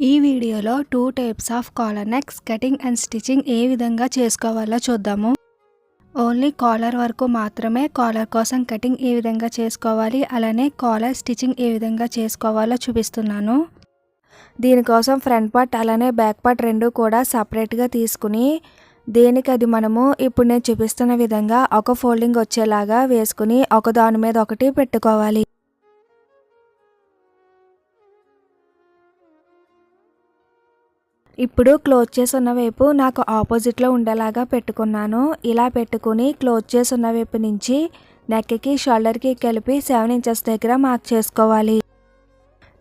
ఈ వీడియోలో two types of collar necks cutting and stitching ఏ విధంగా చేసుకోవాలో చూద్దాము. ఓన్లీ కాలర్ వరకు మాత్రమే కాలర్ కోసం కటింగ్ ఏ విధంగా చేసుకోవాలి అలానే కాలర్ స్టిచ్చింగ్ ఏ విధంగా చేసుకోవాలో చూపిస్తున్నాను. దీనికోసం ఫ్రంట్ పార్ట్ అలానే బ్యాక్ పార్ట్ రెండు కూడా సపరేట్గా తీసుకుని దేనికి అది మనము ఇప్పుడు నేను చూపిస్తున్న విధంగా ఒక ఫోల్డింగ్ వచ్చేలాగా వేసుకుని ఒక దాని మీద ఒకటి పెట్టుకోవాలి. ఇప్పుడు క్లోజ్ చేసి ఉన్న వైపు నాకు ఆపోజిట్లో ఉండేలాగా పెట్టుకున్నాను. ఇలా పెట్టుకుని క్లోజ్ చేసి ఉన్న వైపు నుంచి నెక్కి షోల్డర్కి కలిపి సెవెన్ ఇంచెస్ దగ్గర మార్క్ చేసుకోవాలి.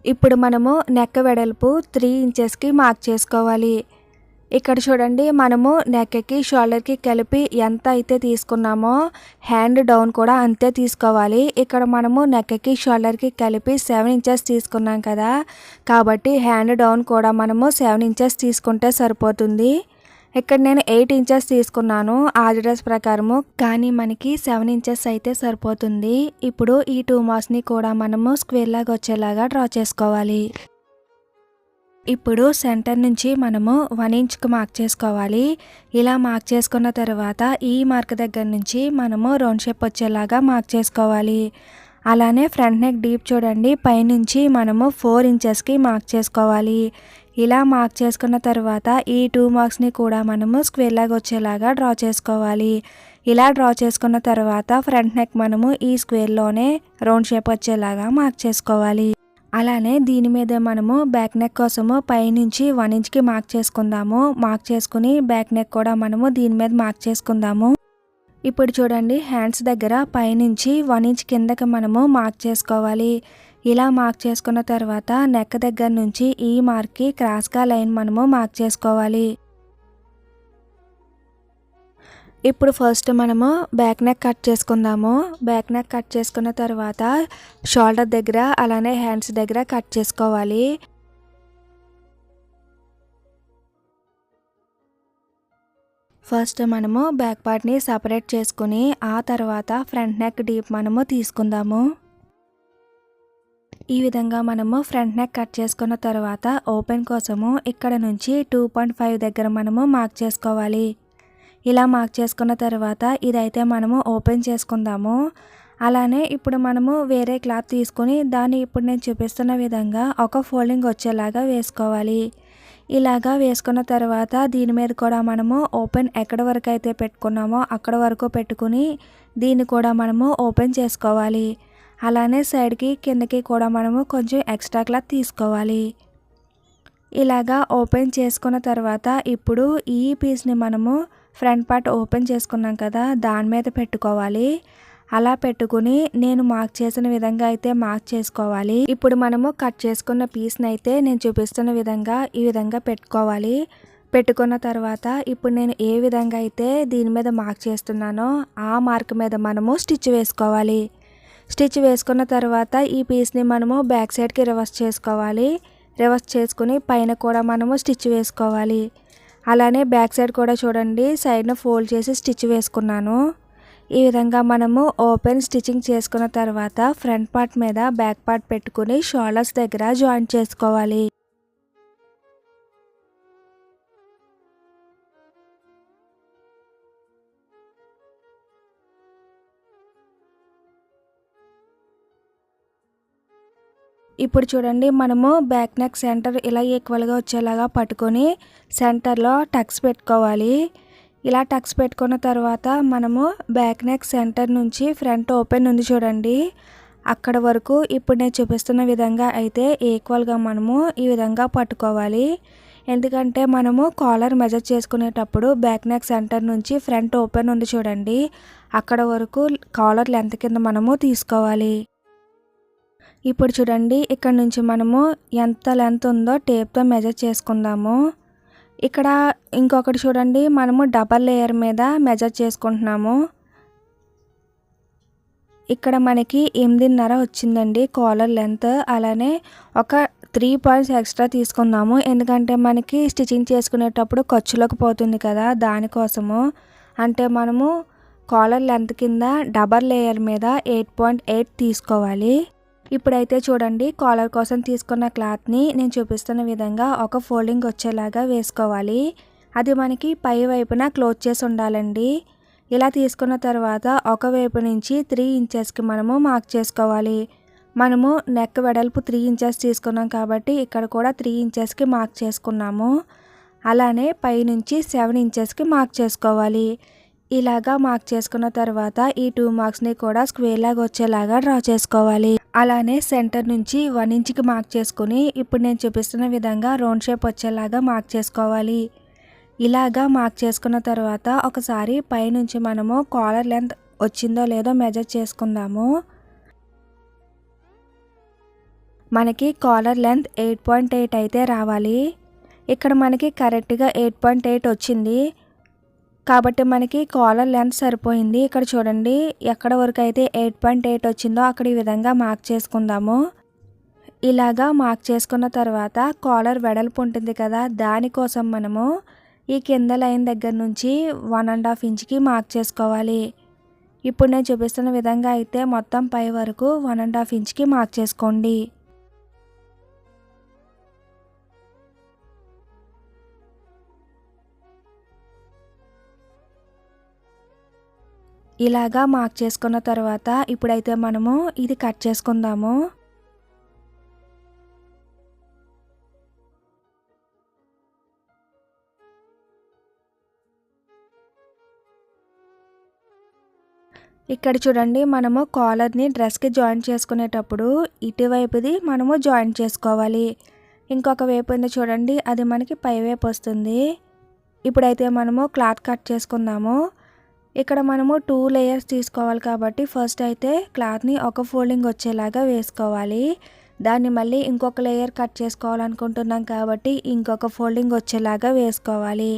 ఇప్పుడు మనము నెక్ వెడల్పు త్రీ ఇంచెస్కి మార్క్ చేసుకోవాలి. ఇక్కడ చూడండి మనము నెక్కి షోల్డర్కి కలిపి ఎంత అయితే తీసుకున్నామో హ్యాండ్ డౌన్ కూడా అంతే తీసుకోవాలి. ఇక్కడ మనము నెక్కి షోల్డర్కి కలిపి సెవెన్ ఇంచెస్ తీసుకున్నాం కదా. కాబట్టి హ్యాండ్ డౌన్ కూడా మనము సెవెన్ ఇంచెస్ తీసుకుంటే సరిపోతుంది. ఇక్కడ నేను ఎయిట్ ఇంచెస్ తీసుకున్నాను ఆర్డర్స్ ప్రకారము. కానీ మనకి సెవెన్ ఇంచెస్ అయితే సరిపోతుంది. ఇప్పుడు ఈ టూ మార్క్స్ని కూడా మనము స్క్వేర్ లాగా వచ్చేలాగా డ్రా చేసుకోవాలి. ఇప్పుడు సెంటర్ నుంచి మనము వన్ ఇంచ్కి మార్క్ చేసుకోవాలి. ఇలా మార్క్ చేసుకున్న తర్వాత ఈ మార్క్ దగ్గర నుంచి మనము రౌండ్ షేప్ వచ్చేలాగా మార్క్ చేసుకోవాలి. అలానే ఫ్రంట్ నెక్ డీప్ చూడండి. పైనుంచి మనము ఫోర్ ఇంచెస్కి మార్క్ చేసుకోవాలి. ఇలా మార్క్ చేసుకున్న తర్వాత ఈ టూ మార్క్స్ని కూడా మనము స్క్వేర్ లాగా వచ్చేలాగా డ్రా చేసుకోవాలి. ఇలా డ్రా చేసుకున్న తర్వాత ఫ్రంట్ నెక్ మనము ఈ స్క్వేర్లోనే రౌండ్ షేప్ వచ్చేలాగా మార్క్ చేసుకోవాలి. అలానే దీని మీద మనము బ్యాక్ నెక్ కోసము పైనుంచి వన్ ఇంచ్కి మార్క్ చేసుకుందాము. మార్క్ చేసుకుని బ్యాక్ నెక్ కూడా మనము దీని మీద మార్క్ చేసుకుందాము. ఇప్పుడు చూడండి హ్యాండ్స్ దగ్గర పైనుంచి వన్ ఇంచ్ కిందకి మనము మార్క్ చేసుకోవాలి. ఇలా మార్క్ చేసుకున్న తర్వాత నెక్ దగ్గర నుంచి ఈ మార్క్కి క్రాస్గా లైన్ మనము మార్క్ చేసుకోవాలి. ఇప్పుడు ఫస్ట్ మనము బ్యాక్ నెక్ కట్ చేసుకుందాము. బ్యాక్ నెక్ కట్ చేసుకున్న తర్వాత షోల్డర్ దగ్గర అలానే హ్యాండ్స్ దగ్గర కట్ చేసుకోవాలి. ఫస్ట్ మనము బ్యాక్ పార్ట్ని సపరేట్ చేసుకుని ఆ తర్వాత ఫ్రంట్ నెక్ డీప్ మనము తీసుకుందాము. ఈ విధంగా మనము ఫ్రంట్ నెక్ కట్ చేసుకున్న తర్వాత ఓపెన్ కోసము ఇక్కడ నుంచి టూ పాయింట్ ఫైవ్ దగ్గర మనము మార్క్ చేసుకోవాలి. ఇలా మార్క్ చేసుకున్న తర్వాత ఇదైతే మనము ఓపెన్ చేసుకుందాము. అలానే ఇప్పుడు మనము వేరే క్లాత్ తీసుకొని దాన్ని ఇప్పుడు నేను చూపిస్తున్న విధంగా ఒక ఫోల్డింగ్ వచ్చేలాగా వేసుకోవాలి. ఇలాగా వేసుకున్న తర్వాత దీని మీద కూడా మనము ఓపెన్ ఎక్కడ వరకు అయితే పెట్టుకున్నామో అక్కడ వరకు పెట్టుకుని దీన్ని కూడా మనము ఓపెన్ చేసుకోవాలి. అలానే సైడ్కి కిందకి కూడా మనము కొంచెం ఎక్స్ట్రా క్లాత్ తీసుకోవాలి. ఇలాగా ఓపెన్ చేసుకున్న తర్వాత ఇప్పుడు ఈ పీస్ని మనము ఫ్రంట్ పార్ట్ ఓపెన్ చేసుకున్నాం కదా దాని మీద పెట్టుకోవాలి. అలా పెట్టుకుని నేను మార్క్ చేసిన విధంగా అయితే మార్క్ చేసుకోవాలి. ఇప్పుడు మనము కట్ చేసుకున్న పీస్ని అయితే నేను చూపిస్తున్న విధంగా ఈ విధంగా పెట్టుకోవాలి. పెట్టుకున్న తర్వాత ఇప్పుడు నేను ఏ విధంగా అయితే దీని మీద మార్క్ చేస్తున్నానో ఆ మార్క్ మీద మనము స్టిచ్ వేసుకోవాలి. స్టిచ్ వేసుకున్న తర్వాత ఈ పీస్ని మనము బ్యాక్ సైడ్కి రివర్స్ చేసుకోవాలి. రివర్స్ చేసుకుని పైన కూడా మనము స్టిచ్ వేసుకోవాలి. అలానే బ్యాక్ సైడ్ కూడా చూడండి. సైడ్ను ఫోల్డ్ చేసి స్టిచ్ వేసుకున్నాను. ఈ విధంగా మనము ఓపెన్ స్టిచ్చింగ్ చేసుకున్న తర్వాత ఫ్రంట్ పార్ట్ మీద బ్యాక్ పార్ట్ పెట్టుకుని షోల్డర్స్ దగ్గర జాయింట్ చేసుకోవాలి. ఇప్పుడు చూడండి మనము బ్యాక్ నెక్ సెంటర్ ఇలా ఈక్వల్గా వచ్చేలాగా పట్టుకొని సెంటర్లో టక్స్ పెట్టుకోవాలి. ఇలా టక్స్ పెట్టుకున్న తర్వాత మనము బ్యాక్ నెక్ సెంటర్ నుంచి ఫ్రంట్ ఓపెన్ ఉంది చూడండి. అక్కడ వరకు ఇప్పుడు నేను చూపిస్తున్న విధంగా అయితే ఈక్వల్గా మనము ఈ విధంగా పట్టుకోవాలి. ఎందుకంటే మనము కాలర్ మెజర్ చేసుకునేటప్పుడు బ్యాక్ నెక్ సెంటర్ నుంచి ఫ్రంట్ ఓపెన్ ఉంది చూడండి. అక్కడ వరకు కాలర్ లెంత్ కింద మనము తీసుకోవాలి. ఇప్పుడు చూడండి ఇక్కడ నుంచి మనము ఎంత లెంత్ ఉందో టేప్తో మెజర్ చేసుకుందాము. ఇక్కడ ఇంకొకటి చూడండి మనము డబల్ లేయర్ మీద మెజర్ చేసుకుంటున్నాము. ఇక్కడ మనకి ఎనిమిదిన్నర వచ్చిందండి కాలర్ లెంత్ అలానే ఒక త్రీ పాయింట్స్ ఎక్స్ట్రా తీసుకుందాము. ఎందుకంటే మనకి స్టిచ్చింగ్ చేసుకునేటప్పుడు ఖర్చులోకి పోతుంది కదా దానికోసము. అంటే మనము కాలర్ లెంత్ కింద డబల్ లేయర్ మీద ఎయిట్ పాయింట్ ఎయిట్ తీసుకోవాలి. ఇప్పుడైతే చూడండి కాలర్ కోసం తీసుకున్న క్లాత్ని నేను చూపిస్తున్న విధంగా ఒక ఫోల్డింగ్ వచ్చేలాగా వేసుకోవాలి. అది మనకి పై వైపున క్లోజ్ చేసి ఉండాలండి. ఇలా తీసుకున్న తర్వాత ఒకవైపు నుంచి త్రీ ఇంచెస్కి మనము మార్క్ చేసుకోవాలి. మనము నెక్ వెడల్పు త్రీ ఇంచెస్ తీసుకున్నాం కాబట్టి ఇక్కడ కూడా త్రీ ఇంచెస్కి మార్క్ చేసుకున్నాము. అలానే పై నుంచి సెవెన్ ఇంచెస్కి మార్క్ చేసుకోవాలి. ఇలాగా మార్క్ చేసుకున్న తర్వాత ఈ టూ మార్క్స్ని కూడా స్క్వేర్ లాగా వచ్చేలాగా డ్రా చేసుకోవాలి. అలానే సెంటర్ నుంచి వన్ ఇంచ్కి మార్క్ చేసుకుని ఇప్పుడు నేను చూపిస్తున్న విధంగా రౌండ్ షేప్ వచ్చేలాగా మార్క్ చేసుకోవాలి. ఇలాగా మార్క్ చేసుకున్న తర్వాత ఒకసారి పైనుంచి మనము కాలర్ లెంత్ వచ్చిందో లేదో మెజర్ చేసుకుందాము. మనకి collar length eight point eight అయితే రావాలి. ఇక్కడ మనకి కరెక్ట్గా ఎయిట్ పాయింట్ ఎయిట్ వచ్చింది. కాబట్టి మనకి కాలర్ లెంత్ సరిపోయింది. ఇక్కడ చూడండి ఎక్కడ వరకు అయితే ఎయిట్ పాయింట్ ఎయిట్ వచ్చిందో అక్కడ ఈ విధంగా మార్క్ చేసుకుందాము. ఇలాగా మార్క్ చేసుకున్న తర్వాత కాలర్ వెడల్పు ఉంటుంది కదా దానికోసం మనము ఈ కింద లైన్ దగ్గర నుంచి వన్ అండ్ హాఫ్ ఇంచ్కి మార్క్ చేసుకోవాలి. ఇప్పుడు నేను చూపిస్తున్న విధంగా అయితే మొత్తం పై వరకు వన్ అండ్ హాఫ్ ఇంచ్కి మార్క్ చేసుకోండి. ఇలాగా మార్క్ చేసుకున్న తర్వాత ఇప్పుడైతే మనము ఇది కట్ చేసుకుందాము. ఇక్కడ చూడండి మనము కాలర్ని డ్రెస్కి జాయిన్ చేసుకునేటప్పుడు ఇటువైపుది మనము జాయిన్ చేసుకోవాలి. ఇంకొక వైపు ఉంది చూడండి అది మనకి పైవైపు వస్తుంది. ఇప్పుడైతే మనము క్లాత్ కట్ చేసుకుందాము. ఇక్కడ మనము టూ లేయర్స్ తీసుకోవాలి కాబట్టి ఫస్ట్ అయితే క్లాత్ని ఒక ఫోల్డింగ్ వచ్చేలాగా వేసుకోవాలి. దాన్ని మళ్ళీ ఇంకొక లేయర్ కట్ చేసుకోవాలనుకుంటున్నాం కాబట్టి ఇంకొక ఫోల్డింగ్ వచ్చేలాగా వేసుకోవాలి.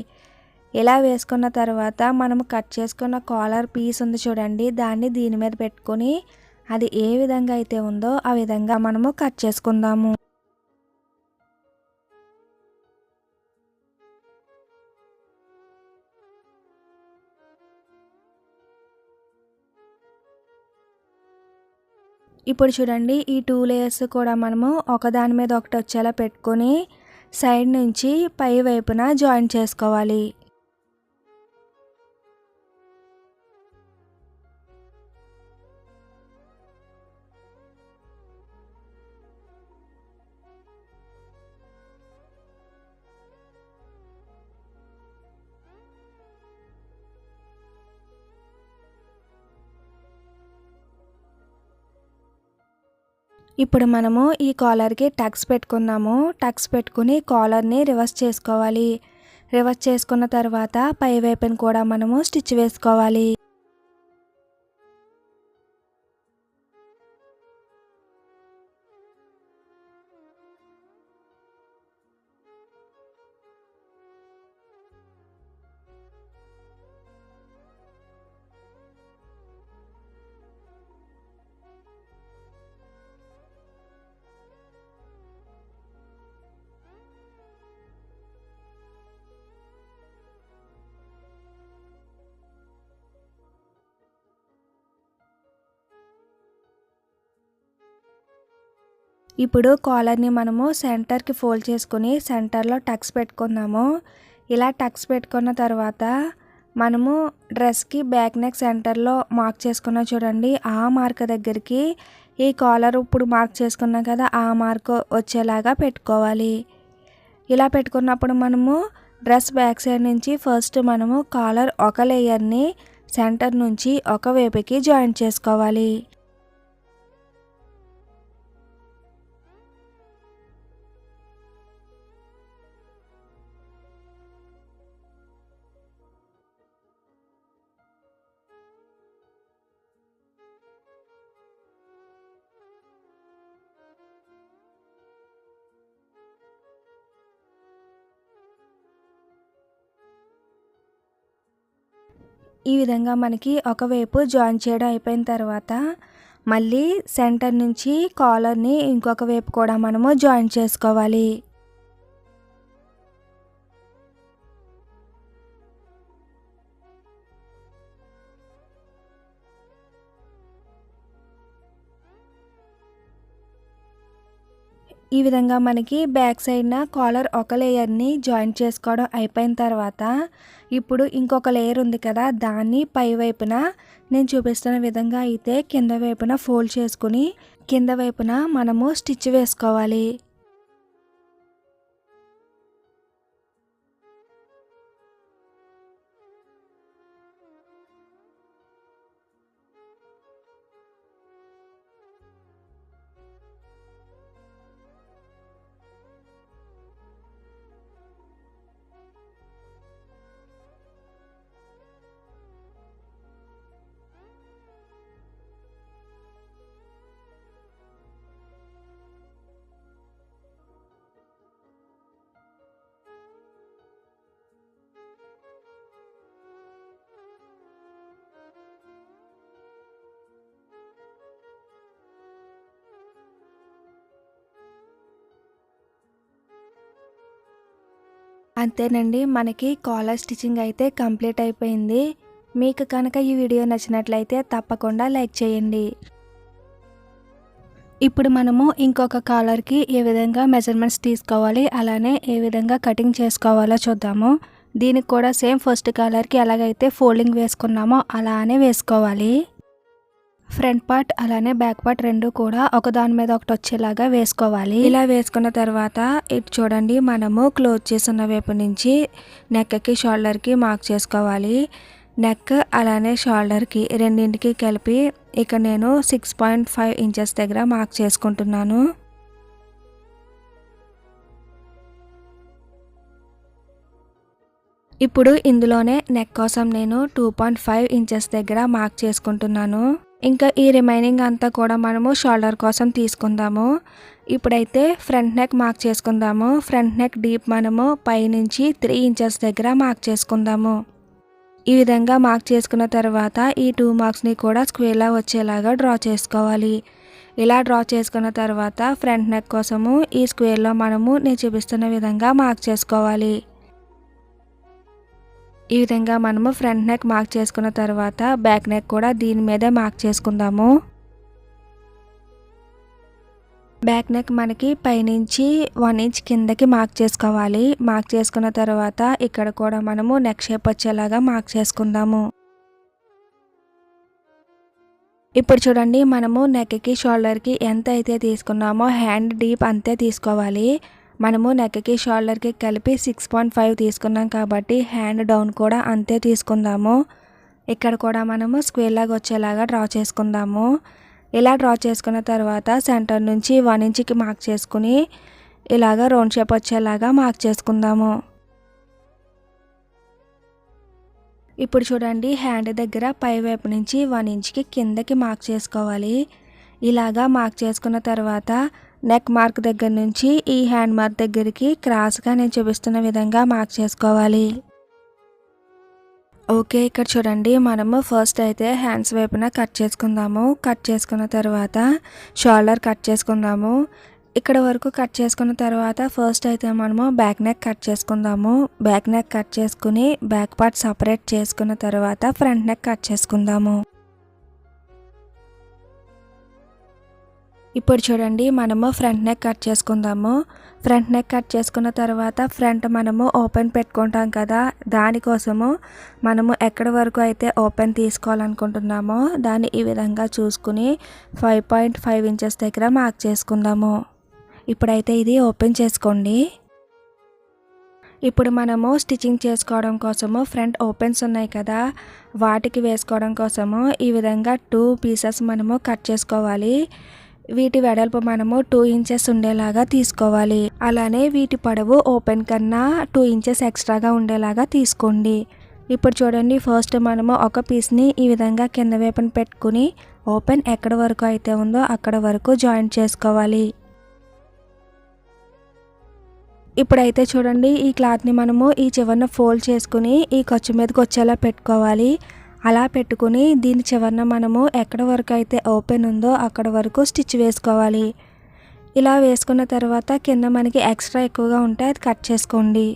ఇలా వేసుకున్న తర్వాత మనం కట్ చేసుకున్న కాలర్ పీస్ ఉంది చూడండి. దాన్ని దీని మీద పెట్టుకొని అది ఏ విధంగా అయితే ఉందో ఆ విధంగా మనము కట్ చేసుకుందాము. ఇప్పుడు చూడండి ఈ టూ లేయర్స్ కూడా మనము ఒకదాని మీద ఒకటి వచ్చేలా పెట్టుకొని సైడ్ నుంచి పై వైపున జాయిన్ చేసుకోవాలి. ఇప్పుడు మనము ఈ కాలర్కి టక్స్ పెట్టుకున్నాము. టక్స్ పెట్టుకుని కాలర్ని రివర్స్ చేసుకోవాలి. రివర్స్ చేసుకున్న తర్వాత పై వైపుని కూడా మనము స్టిచ్ వేసుకోవాలి. ఇప్పుడు కాలర్ని మనము సెంటర్కి ఫోల్డ్ చేసుకుని సెంటర్లో టక్స్ పెట్టుకున్నాము ఇలా టక్స్ పెట్టుకున్న తర్వాత మనము డ్రెస్కి బ్యాక్ నెక్ సెంటర్లో మార్క్ చేసుకున్నా చూడండి. ఆ మార్క్ దగ్గరికి ఈ కాలర్ ఇప్పుడు మార్క్ చేసుకున్నాం కదా ఆ మార్క్ వచ్చేలాగా పెట్టుకోవాలి. ఇలా పెట్టుకున్నప్పుడు మనము డ్రెస్ బ్యాక్ సైడ్ నుంచి ఫస్ట్ మనము కాలర్ ఒక లేయర్ని సెంటర్ నుంచి ఒక వైపుకి జాయింట్ చేసుకోవాలి. ఈ విధంగా మనకి ఒకవైపు జాయిన్ చేయడం అయిపోయిన తర్వాత మళ్ళీ సెంటర్ నుంచి కాలర్ని ఇంకొక వైపు కూడా మనము జాయిన్ చేసుకోవాలి. ఈ విధంగా మనకి బ్యాక్ సైడ్న కాలర్ ఒక లేయర్ని జాయింట్ చేసుకోవడం అయిపోయిన తర్వాత ఇప్పుడు ఇంకొక లేయర్ ఉంది కదా దాన్ని పై వైపున నేను చూపిస్తున్న విధంగా అయితే కింద వైపున ఫోల్డ్ చేసుకుని కింద వైపున మనము స్టిచ్ వేసుకోవాలి. అంతేనండి మనకి కాలర్ స్టిచ్చింగ్ అయితే కంప్లీట్ అయిపోయింది. మీకు కనుక ఈ వీడియో నచ్చినట్లయితే తప్పకుండా లైక్ చేయండి. ఇప్పుడు మనము ఇంకొక కాలర్కి ఏ విధంగా మెజర్మెంట్స్ తీసుకోవాలి అలానే ఏ విధంగా కటింగ్ చేసుకోవాలో చూద్దాము. దీనికి కూడా సేమ్ ఫస్ట్ కాలర్కి ఎలాగైతే ఫోల్డింగ్ వేసుకున్నామో అలానే వేసుకోవాలి. ఫ్రంట్ పార్ట్ అలానే బ్యాక్ పార్ట్ రెండు కూడా ఒకదాని మీద ఒకటి వచ్చేలాగా వేసుకోవాలి. ఇలా వేసుకున్న తర్వాత ఇటు చూడండి మనము క్లోజ్ చేసిన వైపు నుంచి నెక్కి షోల్డర్కి మార్క్ చేసుకోవాలి. నెక్ అలానే షోల్డర్కి రెండింటికి కలిపి ఇక నేను సిక్స్ పాయింట్ ఫైవ్ ఇంచెస్ దగ్గర మార్క్ చేసుకుంటున్నాను. ఇప్పుడు ఇందులోనే నెక్ కోసం నేను టూ పాయింట్ ఫైవ్ ఇంచెస్ దగ్గర మార్క్ చేసుకుంటున్నాను. ఇంకా ఈ రిమైనింగ్ అంతా కూడా మనము షోల్డర్ కోసం తీసుకుందాము. ఇప్పుడైతే ఫ్రంట్ నెక్ మార్క్ చేసుకుందాము. ఫ్రంట్ నెక్ డీప్ మనము పైనుంచి త్రీ ఇంచెస్ దగ్గర మార్క్ చేసుకుందాము. ఈ విధంగా మార్క్ చేసుకున్న తర్వాత ఈ టూ మార్క్స్ని కూడా స్క్వేర్లా వచ్చేలాగా డ్రా చేసుకోవాలి. ఇలా డ్రా చేసుకున్న తర్వాత ఫ్రంట్ నెక్ కోసము ఈ స్క్వేర్లో మనము నేను చూపిస్తున్న విధంగా మార్క్ చేసుకోవాలి. ఈ విధంగా మనము ఫ్రంట్ నెక్ మార్క్ చేసుకున్న తర్వాత బ్యాక్ నెక్ కూడా దీని మీదే మార్క్ చేసుకుందాము. బ్యాక్ నెక్ మనకి పైనుంచి వన్ ఇంచ్ కిందకి మార్క్ చేసుకోవాలి. మార్క్ చేసుకున్న తర్వాత ఇక్కడ కూడా మనము నెక్ షేప్ వచ్చేలాగా మార్క్ చేసుకుందాము. ఇప్పుడు చూడండి మనము నెక్కి షోల్డర్కి ఎంత అయితే తీసుకున్నామో హ్యాండ్ డీప్ అంతే తీసుకోవాలి. మనము నెక్కి షోల్డర్కి కలిపి సిక్స్ పాయింట్ ఫైవ్ తీసుకున్నాం కాబట్టి హ్యాండ్ డౌన్ కూడా అంతే తీసుకుందాము. ఇక్కడ కూడా మనము స్క్వేర్ లాగా వచ్చేలాగా డ్రా చేసుకుందాము. ఇలా డ్రా చేసుకున్న తర్వాత సెంటర్ నుంచి వన్ ఇంచ్కి మార్క్ చేసుకుని ఇలాగ రౌండ్ షేప్ వచ్చేలాగా మార్క్ చేసుకుందాము. ఇప్పుడు చూడండి హ్యాండ్ దగ్గర పై వైపు నుంచి వన్ ఇంచ్కి కిందకి మార్క్ చేసుకోవాలి. ఇలాగా మార్క్ చేసుకున్న తర్వాత నెక్ మార్క్ దగ్గర నుంచి ఈ హ్యాండ్ మార్క్ దగ్గరికి క్రాస్గా నేను చూపిస్తున్న విధంగా మార్క్ చేసుకోవాలి. ఓకే ఇక్కడ చూడండి. మనము ఫస్ట్ అయితే హ్యాండ్స్ వైపున కట్ చేసుకుందాము. కట్ చేసుకున్న తర్వాత షోల్డర్ కట్ చేసుకుందాము. ఇక్కడ వరకు కట్ చేసుకున్న తర్వాత ఫస్ట్ అయితే మనము బ్యాక్ నెక్ కట్ చేసుకుందాము. బ్యాక్ నెక్ కట్ చేసుకుని బ్యాక్ పార్ట్ సపరేట్ చేసుకున్న తర్వాత ఫ్రంట్ నెక్ కట్ చేసుకుందాము. ఇప్పుడు చూడండి మనము ఫ్రంట్ నెక్ కట్ చేసుకుందాము. ఫ్రంట్ నెక్ కట్ చేసుకున్న తర్వాత ఫ్రంట్ మనము ఓపెన్ పెట్టుకుంటాం కదా. దానికోసము మనము ఎక్కడి వరకు అయితే ఓపెన్ తీసుకోవాలనుకుంటున్నామో దాన్ని ఈ విధంగా చూసుకుని ఫైవ్ పాయింట్ ఫైవ్ ఇంచెస్ దగ్గర మార్క్ చేసుకుందాము. ఇప్పుడైతే ఇది ఓపెన్ చేసుకోండి. ఇప్పుడు మనము స్టిచ్చింగ్ చేసుకోవడం కోసము ఫ్రంట్ ఓపెన్స్ ఉన్నాయి కదా. వాటికి వేసుకోవడం కోసము ఈ విధంగా టూ పీసెస్ మనము కట్ చేసుకోవాలి. వీటి వెడల్పు మనము టూ ఇంచెస్ ఉండేలాగా తీసుకోవాలి. అలానే వీటి పొడవు ఓపెన్ కన్నా టూ ఇంచెస్ ఎక్స్ట్రాగా ఉండేలాగా తీసుకోండి. ఇప్పుడు చూడండి ఫస్ట్ మనము ఒక పీస్ని ఈ విధంగా కింద వైపున పెట్టుకుని ఓపెన్ ఎక్కడ వరకు అయితే ఉందో అక్కడ వరకు జాయింట్ చేసుకోవాలి. ఇప్పుడైతే చూడండి ఈ క్లాత్ని మనము ఈ చివరన ఫోల్డ్ చేసుకుని ఈ ఖర్చు మీదకి వచ్చేలా పెట్టుకోవాలి. అలా పెట్టుకుని దీని చివరన మనము ఎక్కడ వరకు అయితే ఓపెన్ ఉందో అక్కడ వరకు స్టిచ్ వేసుకోవాలి. ఇలా వేసుకున్న తర్వాత కింద మనకి ఎక్స్ట్రా ఎక్కువగా ఉంటే అది కట్ చేసుకోండి.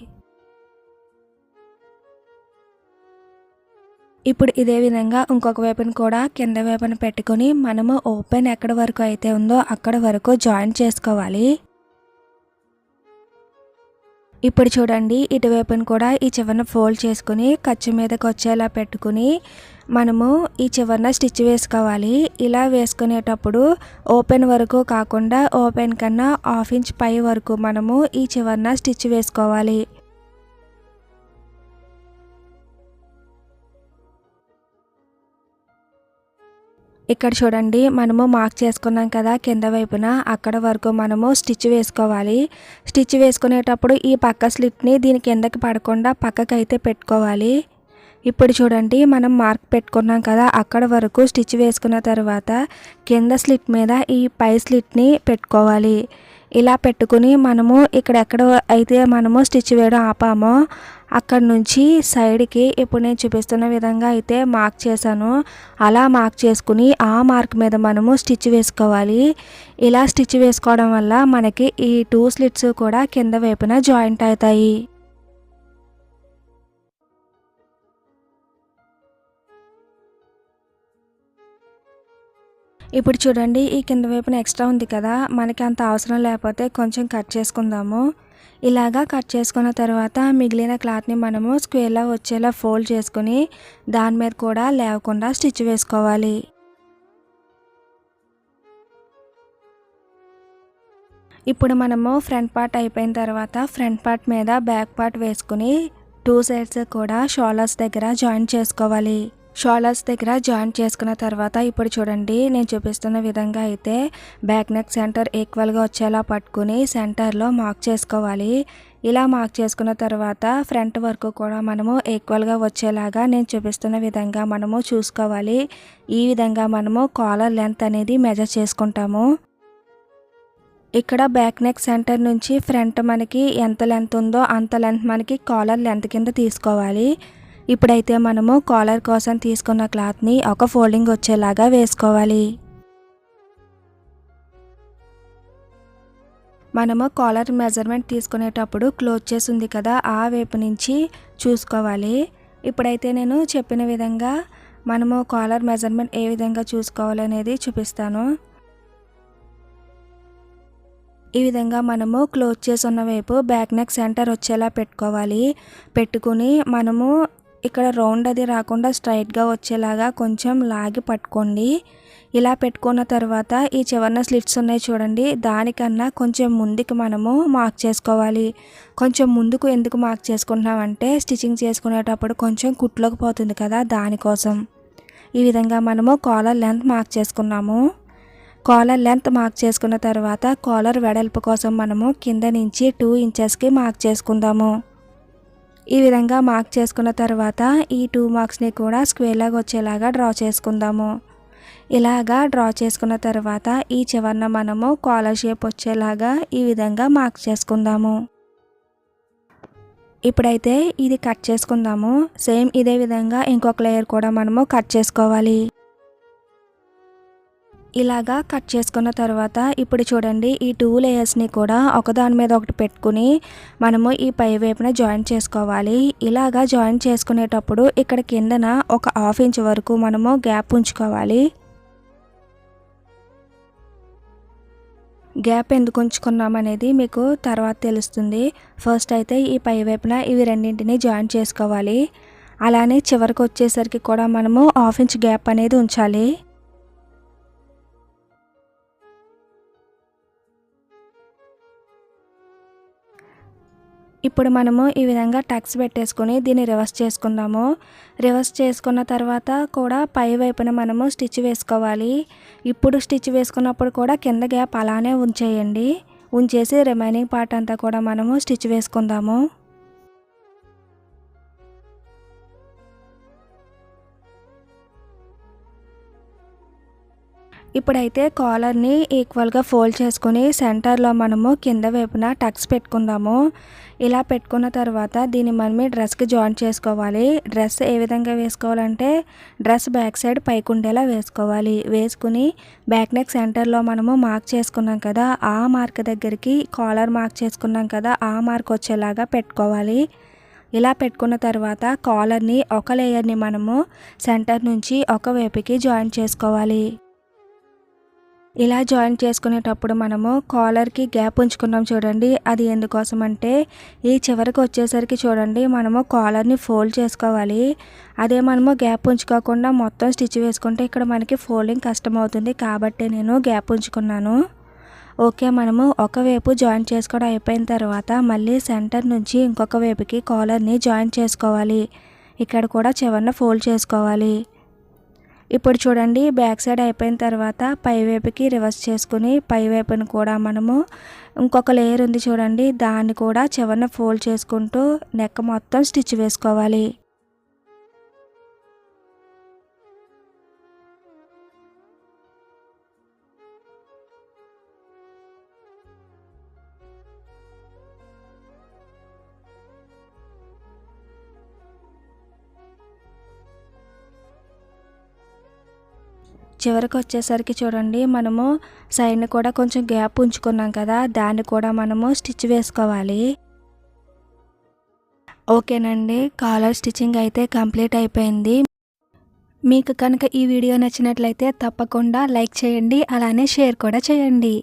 ఇప్పుడు ఇదే విధంగా ఇంకొక వైపున కూడా కింద వైపున పెట్టుకొని మనము ఓపెన్ ఎక్కడ వరకు అయితే ఉందో అక్కడ వరకు జాయిన్ చేసుకోవాలి. ఇప్పుడు చూడండి ఇటువైపును కూడా ఈ చివరన ఫోల్డ్ చేసుకుని ఖర్చు మీదకి వచ్చేలా పెట్టుకుని మనము ఈ చివరన స్టిచ్ వేసుకోవాలి. ఇలా వేసుకునేటప్పుడు ఓపెన్ వరకు కాకుండా ఓపెన్ కన్నా హాఫ్ ఇంచ్ పై వరకు మనము ఈ చివరన స్టిచ్ వేసుకోవాలి. ఇక్కడ చూడండి మనము మార్క్ చేసుకున్నాం కదా కింద వైపున. అక్కడ వరకు మనము స్టిచ్ వేసుకోవాలి. స్టిచ్ వేసుకునేటప్పుడు ఈ పక్క స్లిట్ని దీని కిందకి పడకుండా పక్కకి అయితే పెట్టుకోవాలి. ఇప్పుడు చూడండి మనం మార్క్ పెట్టుకున్నాం కదా అక్కడ వరకు స్టిచ్ వేసుకున్న తర్వాత కింద స్లిట్ మీద ఈ పై స్లిట్ని పెట్టుకోవాలి. ఇలా పెట్టుకుని మనము ఇక్కడెక్కడ అయితే మనము స్టిచ్ వేయడం ఆపామో అక్కడ నుంచి సైడ్కి ఇప్పుడు నేను చూపిస్తున్న విధంగా అయితే మార్క్ చేశాను. అలా మార్క్ చేసుకుని ఆ మార్క్ మీద మనము స్టిచ్ వేసుకోవాలి. ఇలా స్టిచ్ వేసుకోవడం వల్ల మనకి ఈ టూ స్లిట్స్ కూడా కింద వైపున జాయింట్ అవుతాయి. ఇప్పుడు చూడండి ఈ కింద వైపున ఎక్స్ట్రా ఉంది కదా. మనకి అంత అవసరం లేకపోతే కొంచెం కట్ చేసుకుందాము. ఇలాగా కట్ చేసుకున్న తర్వాత మిగిలిన క్లాత్ని మనము స్క్వేర్లా వచ్చేలా ఫోల్డ్ చేసుకుని దాని మీద కూడా లేవకుండా స్టిచ్ వేసుకోవాలి. ఇప్పుడు మనము ఫ్రంట్ పార్ట్ అయిపోయిన తర్వాత ఫ్రంట్ పార్ట్ మీద బ్యాక్ పార్ట్ వేసుకుని టూ సైడ్స్ కూడా షోల్డర్స్ దగ్గర జాయిన్ చేసుకోవాలి. షోల్డర్స్ దగ్గర జాయింట్ చేసుకున్న తర్వాత ఇప్పుడు చూడండి నేను చూపిస్తున్న విధంగా అయితే బ్యాక్ నెక్ సెంటర్ ఈక్వల్గా వచ్చేలా పట్టుకుని సెంటర్లో మార్క్ చేసుకోవాలి. ఇలా మార్క్ చేసుకున్న తర్వాత ఫ్రంట్ వరకు కూడా మనము ఈక్వల్గా వచ్చేలాగా నేను చూపిస్తున్న విధంగా మనము చూసుకోవాలి. ఈ విధంగా మనము కాలర్ లెంత్ అనేది మెజర్ చేసుకుంటాము. ఇక్కడ బ్యాక్ నెక్ సెంటర్ నుంచి ఫ్రంట్ మనకి ఎంత లెంత్ ఉందో అంత లెంత్ మనకి కాలర్ లెంత్ కింద తీసుకోవాలి. ఇప్పుడైతే మనము కాలర్ కోసం తీసుకున్న క్లాత్ని ఒక ఫోల్డింగ్ వచ్చేలాగా వేసుకోవాలి. మనము కాలర్ మెజర్మెంట్ తీసుకునేటప్పుడు క్లోజ్ చేసి ఉంది కదా ఆ వైపు నుంచి చూసుకోవాలి. ఇప్పుడైతే నేను చెప్పిన విధంగా మనము కాలర్ మెజర్మెంట్ ఏ విధంగా చూసుకోవాలనేది చూపిస్తాను. ఈ విధంగా మనము క్లోజ్ చేసి ఉన్న వైపు బ్యాక్ నెక్ సెంటర్ వచ్చేలా పెట్టుకోవాలి. పెట్టుకుని మనము ఇక్కడ రౌండ్ అది రాకుండా స్ట్రైట్గా వచ్చేలాగా కొంచెం లాగి పట్టుకోండి. ఇలా పెట్టుకున్న తర్వాత ఈ చివరన స్లిట్స్ ఉన్నాయి చూడండి. దానికన్నా కొంచెం ముందుకు మనము మార్క్ చేసుకోవాలి. కొంచెం ముందుకు ఎందుకు మార్క్ చేసుకుంటున్నామంటే స్టిచ్చింగ్ చేసుకునేటప్పుడు కొంచెం కుట్లోకి పోతుంది కదా దానికోసం. ఈ విధంగా మనము కాలర్ లెంత్ మార్క్ చేసుకున్నాము. కాలర్ లెంత్ మార్క్ చేసుకున్న తర్వాత కాలర్ వెడల్పు కోసం మనము కింద నుంచి టూ ఇంచెస్కి మార్క్ చేసుకుందాము. ఈ విధంగా మార్క్ చేసుకున్న తర్వాత ఈ టూ మార్క్స్ని కూడా స్క్వేర్లాగా వచ్చేలాగా డ్రా చేసుకుందాము. ఇలాగా డ్రా చేసుకున్న తర్వాత ఈ చివరన మనము కాలర్ షేప్ వచ్చేలాగా ఈ విధంగా మార్క్ చేసుకుందాము. ఇప్పుడైతే ఇది కట్ చేసుకుందాము. సేమ్ ఇదే విధంగా ఇంకొక లేయర్ కూడా మనము కట్ చేసుకోవాలి. ఇలాగా కట్ చేసుకున్న తర్వాత ఇప్పుడు చూడండి ఈ టూ లేయర్స్ని కూడా ఒకదాని మీద ఒకటి పెట్టుకుని మనము ఈ పై వైపున జాయిన్ చేసుకోవాలి. ఇలాగా జాయిన్ చేసుకునేటప్పుడు ఇక్కడ కిందన ఒక హాఫ్ ఇంచ్ వరకు మనము గ్యాప్ ఉంచుకోవాలి. గ్యాప్ ఎందుకు ఉంచుకున్నాం అనేది మీకు తర్వాత తెలుస్తుంది. ఫస్ట్ అయితే ఈ పై వైపున ఇవి రెండింటిని జాయిన్ చేసుకోవాలి. అలానే చివరికి వచ్చేసరికి కూడా మనము హాఫ్ ఇంచ్ గ్యాప్ అనేది ఉంచాలి. ఇప్పుడు మనము ఈ విధంగా టక్స్ పెట్టేసుకొని దీన్ని రివర్స్ చేసుకుందాము. రివర్స్ చేసుకున్న తర్వాత కూడా పై వైపున మనము స్టిచ్ వేసుకోవాలి. ఇప్పుడు స్టిచ్ వేసుకున్నప్పుడు కూడా కింద గ్యాప్ అలానే ఉంచేయండి. ఉంచేసి రిమైనింగ్ పార్ట్ అంతా కూడా మనము స్టిచ్ వేసుకుందాము. ఇప్పుడైతే కాలర్ని ఈక్వల్గా ఫోల్డ్ చేసుకుని సెంటర్లో మనము కింద వైపున టక్స్ పెట్టుకుందాము. ఇలా పెట్టుకున్న తర్వాత దీన్ని మనమే డ్రెస్కి జాయిన్ చేసుకోవాలి. డ్రెస్ ఏ విధంగా వేసుకోవాలంటే డ్రెస్ బ్యాక్ సైడ్ పైకి ఉండేలా వేసుకోవాలి. వేసుకుని బ్యాక్ నెక్ సెంటర్లో మనము మార్క్ చేసుకున్నాం కదా ఆ మార్క్ దగ్గరికి కాలర్ మార్క్ చేసుకున్నాం కదా ఆ మార్క్ వచ్చేలాగా పెట్టుకోవాలి. ఇలా పెట్టుకున్న తర్వాత కాలర్ని ఒక లేయర్ని మనము సెంటర్ నుంచి ఒక వైపుకి జాయిన్ చేసుకోవాలి. ఇలా జాయిన్ చేసుకునేటప్పుడు మనము కాలర్కి గ్యాప్ ఉంచుకున్నాం చూడండి. అది ఎందుకోసం అంటే ఈ చివరికి వచ్చేసరికి చూడండి మనము కాలర్ని ఫోల్డ్ చేసుకోవాలి. అదే మనము గ్యాప్ ఉంచుకోకుండా మొత్తం స్టిచ్ వేసుకుంటే ఇక్కడ మనకి ఫోల్డింగ్ కష్టం అవుతుంది కాబట్టి నేను గ్యాప్ ఉంచుకున్నాను. ఓకే మనము ఒకవైపు జాయిన్ చేసుకోవడం అయిపోయిన తర్వాత మళ్ళీ సెంటర్ నుంచి ఇంకొక వైపుకి కాలర్ని జాయిన్ చేసుకోవాలి. ఇక్కడ కూడా చివరిన ఫోల్డ్ చేసుకోవాలి. ఇప్పుడు చూడండి బ్యాక్ సైడ్ అయిపోయిన తర్వాత పై వైపుకి రివర్స్ చేసుకుని పై వైపుని కూడా మనము ఇంకొక లేయర్ ఉంది చూడండి దాన్ని కూడా చివరిన ఫోల్డ్ చేసుకుంటూ నెక్ మొత్తం స్టిచ్ వేసుకోవాలి. చివరికి వచ్చేసరికి చూడండి మనము సైడ్ని కూడా కొంచెం గ్యాప్ ఉంచుకున్నాం కదా దాన్ని కూడా మనము స్టిచ్ వేసుకోవాలి. ఓకేనండి కాలర్ స్టిచ్చింగ్ అయితే కంప్లీట్ అయిపోయింది. మీకు కనుక ఈ వీడియో నచ్చినట్లయితే తప్పకుండా లైక్ చేయండి అలానే షేర్ కూడా చేయండి.